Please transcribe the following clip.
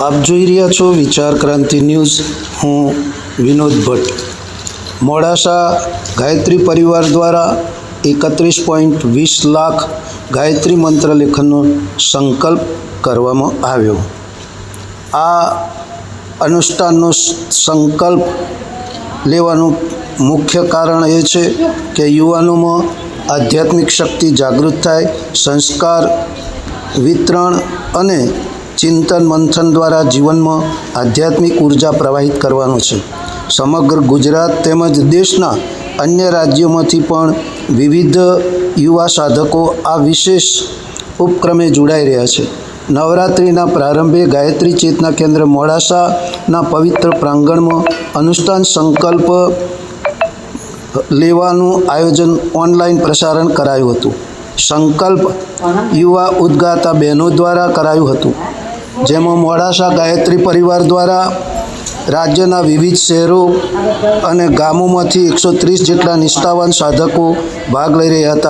આપ જોઈ રહ્યા છો વિચાર ક્રાંતિ ન્યૂઝ. હું વિનોદ ભટ્ટ. મોડાસા ગાયત્રી પરિવાર દ્વારા એકત્રીસ પોઈન્ટ વીસ લાખ ગાયત્રી મંત્ર લેખનનો સંકલ્પ કરવામાં આવ્યો. આ અનુષ્ઠાનનો સંકલ્પ લેવાનું મુખ્ય કારણ એ છે કે યુવાનોમાં આધ્યાત્મિક શક્તિ જાગૃત થાય, સંસ્કાર, વિતરણ અને ચિંતન મંથન દ્વારા જીવનમાં આધ્યાત્મિક ઊર્જા પ્રવાહિત કરવાનો છે. સમગ્ર ગુજરાત તેમજ દેશના અન્ય રાજ્યોમાંથી પણ વિવિધ યુવા સાધકો આ વિશેષ ઉપક્રમે જોડાઈ રહ્યા છે. નવરાત્રિના પ્રારંભે ગાયત્રી ચેતના કેન્દ્ર મોડાસાના પવિત્ર પ્રાંગણમાં અનુષ્ઠાન સંકલ્પ લેવાનું આયોજન ઓનલાઈન પ્રસારણ કરાયું હતું. સંકલ્પ યુવા ઉદ્ગાતા બહેનો દ્વારા કરાયું હતું. જેમાં મોડાસા ગાયત્રી પરિવાર દ્વારા રાજ્યના વિવિધ શહેરો અને ગામોમાંથી એકસો ત્રીસ જેટલા નિષ્ઠાવાન સાધકો ભાગ લઈ રહ્યા હતા.